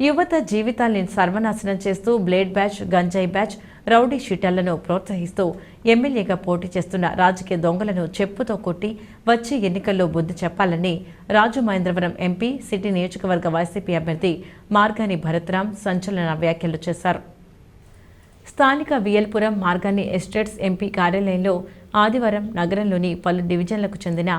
యువత జీవితాల్ని సర్వనాశనం చేస్తూ బ్లేడ్ బ్యాచ్ గంజాయి బ్యాచ్ రౌడీ షీటర్లను ప్రోత్సహిస్తూ ఎమ్మెల్యేగా పోటీ చేస్తున్న రాజకీయ దొంగలను చెప్పుతో కొట్టి వచ్చే ఎన్నికల్లో బుద్ధి చెప్పాలని రాజు మహేంద్రవరం ఎంపీ సిటీ నియోజకవర్గ వైసీపీ అభ్యర్థి మార్గాని భరత్రాం సంచలన వ్యాఖ్యలు చేశారు. స్థానిక వియల్పురం మార్గాన్ని ఎస్టేట్స్ ఎంపీ కార్యాలయంలో ఆదివారం నగరంలోని పలు డివిజన్లకు చెందిన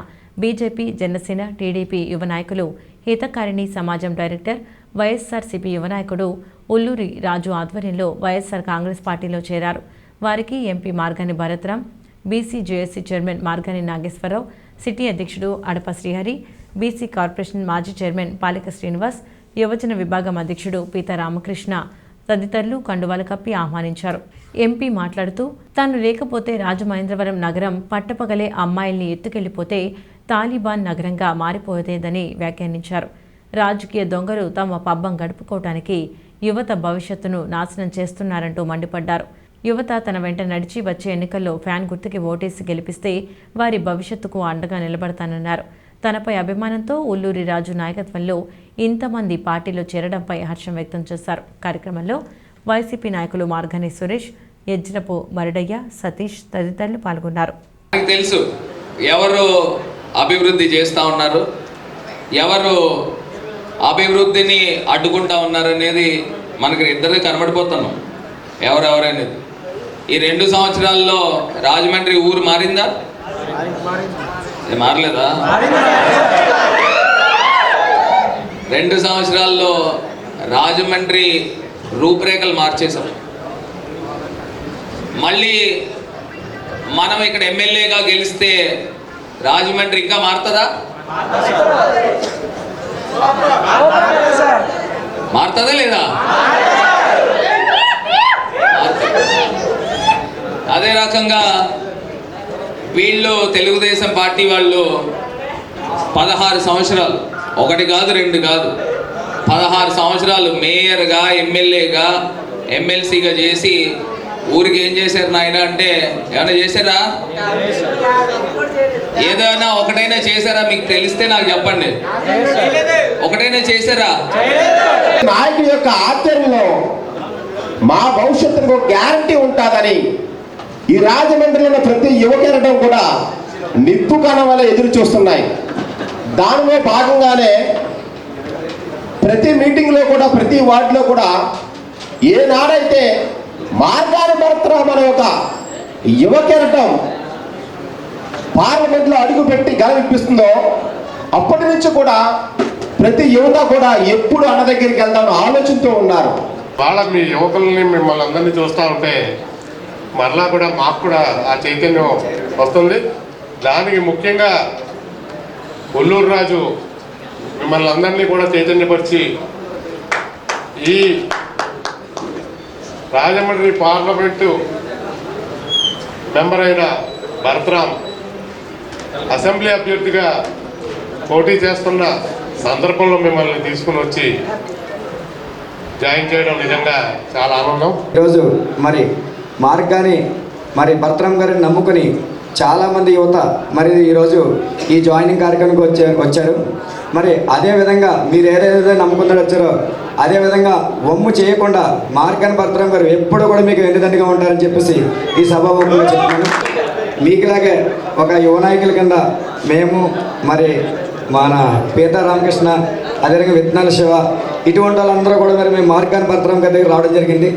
బీజేపీ జనసేన టీడీపీ యువ నాయకులు హితకారిణి సమాజం డైరెక్టర్ వైఎస్ఆర్సీపీ యువనాయకుడు ఉల్లూరి రాజు ఆధ్వర్యంలో వైఎస్ఆర్ కాంగ్రెస్ పార్టీలో చేరారు. వారికి MP Margani Bharatram BC JAC chairman Margani Nageswara Rao city అధ్యక్షుడు అడప శ్రీహరి బీసీ కార్పొరేషన్ మాజీ చైర్మన్ పాలిక శ్రీనివాస్ యువజన విభాగం అధ్యక్షుడు పీత రామకృష్ణ తదితరులు కండువాలు కప్పి ఆహ్వానించారు. ఎంపీ మాట్లాడుతూ తాను లేకపోతే రాజమహేంద్రవరం నగరం పట్టపగలే అమ్మాయిల్ని ఎత్తుకెళ్ళిపోతే తాలిబాన్ నగరంగా మారిపోయేదని వ్యాఖ్యానించారు. రాజకీయ దొంగలు తమ పబ్బం గడుపుకోవటానికి యువత భవిష్యత్తును నాశనం చేస్తున్నారంటూ మండిపడ్డారు. యువత తన వెంట నడిచి వచ్చే ఎన్నికల్లో ఫ్యాన్ గుర్తుకి ఓటేసి గెలిపిస్తే వారి భవిష్యత్తుకు అండగా నిలబడతానన్నారు. తనపై అభిమానంతో ఉల్లూరి రాజు నాయకత్వంలో ఇంతమంది పార్టీలో చేరడంపై హర్షం వ్యక్తం చేశారు. కార్యక్రమంలో వైసీపీ నాయకులు మార్గని సురేష్ యజ్ఞపు మరుడయ్య సతీష్ తదితరులు పాల్గొన్నారు. తెలుసు ఎవరు అభివృద్ధి చేస్తూ ఉన్నారు ఎవరు అభివృద్ధిని అడ్డుకుంటా ఉన్నారనేది మనకి ఇద్దరు కనబడిపోతున్నాం. ఎవరెవరనేది? ఈ రెండు సంవత్సరాల్లో రాజమండ్రి ఊరు మారిందా? మారలేదా? రెండు సంవత్సరాల్లో రాజమండ్రి రూపురేఖలు మార్చేశాం. మళ్ళీ మనం ఇక్కడ ఎమ్మెల్యేగా గెలిస్తే రాజమండ్రి ఇంకా మారుతుందా? మారుతుందా లేదా? అదే రకంగా వీళ్ళు తెలుగుదేశం పార్టీ వాళ్ళు పదహారు సంవత్సరాలు. ఒకటి కాదు రెండు కాదు. పదహారు సంవత్సరాలు మేయర్గా ఎమ్మెల్యేగా ఎమ్మెల్సీగా చేసి ఊరికి ఏం చేశారు నాయన అంటే ఏమైనా చేశారా? ఏదైనా ఒకటైనా చేశారా? మీకు తెలిస్తే నాకు చెప్పండి. ఒకటైనా చేశారా? నాయకుడి యొక్క ఆచరణలో మా భవిష్యత్తుకు గ్యారంటీ ఉంటుందని ఈ రాజమండ్రిలో ఉన్న ప్రతి యువకెరడం కూడా నిప్పు కణం వల్ల ఎదురు చూస్తున్నాయి. దానిలో భాగంగానే ప్రతి మీటింగ్లో కూడా ప్రతి వార్డులో కూడా ఏనాడైతే మార్గాన్ని భరతరాం అనే ఒక యువకెరటం పార్లమెంట్లో అడుగుపెట్టి గలవిప్పిస్తుందో అప్పటి నుంచి కూడా ప్రతి యువత కూడా ఎప్పుడు అన్న దగ్గరికి వెళ్దామని ఆలోచనతో ఉన్నారు. వాళ్ళ మీ యువకుల్ని మిమ్మల్ని అందరినీ చూస్తూ ఉంటే మరలా కూడా మాకు కూడా ఆ చైతన్యం వస్తుంది. దానికి ముఖ్యంగా ఒల్లూరు రాజు మిమ్మల్ని అందరినీ కూడా చైతన్యపరిచి ఈ రాజమండ్రి పార్లమెంటు మెంబర్ అయిన భరతరాం అసెంబ్లీ అభ్యర్థిగా పోటీ చేస్తున్న సందర్భంలో మిమ్మల్ని తీసుకుని వచ్చి జాయిన్ చేయడం నిజంగా చాలా ఆనందం. ఈరోజు మరి మార్గాన్ని మరి భర్తరామ్ గారిని నమ్ముకుని చాలామంది యువత మరి ఈరోజు ఈ జాయినింగ్ కార్యక్రమానికి వచ్చే వచ్చారు. మరి అదే విధంగా మీరు ఏదైతే నమ్ముకుని వచ్చారో అదేవిధంగా వమ్ము చేయకుండా మార్గాన్ని భర్తరామ్ గారు ఎప్పుడు కూడా మీకు వెన్నుదండిగా ఉంటారని చెప్పేసి ఈ సభాముఖంగా చెప్తున్నాను. మీకులాగే ఒక యువ నాయకుల కింద మేము మరి మన పీత రామకృష్ణ అదేవిధంగా విత్తనాల శివ ఇటువంటి వాళ్ళందరూ కూడా మరి మేము మార్కాన్ భర్తరామ్ గారి దగ్గర రావడం జరిగింది.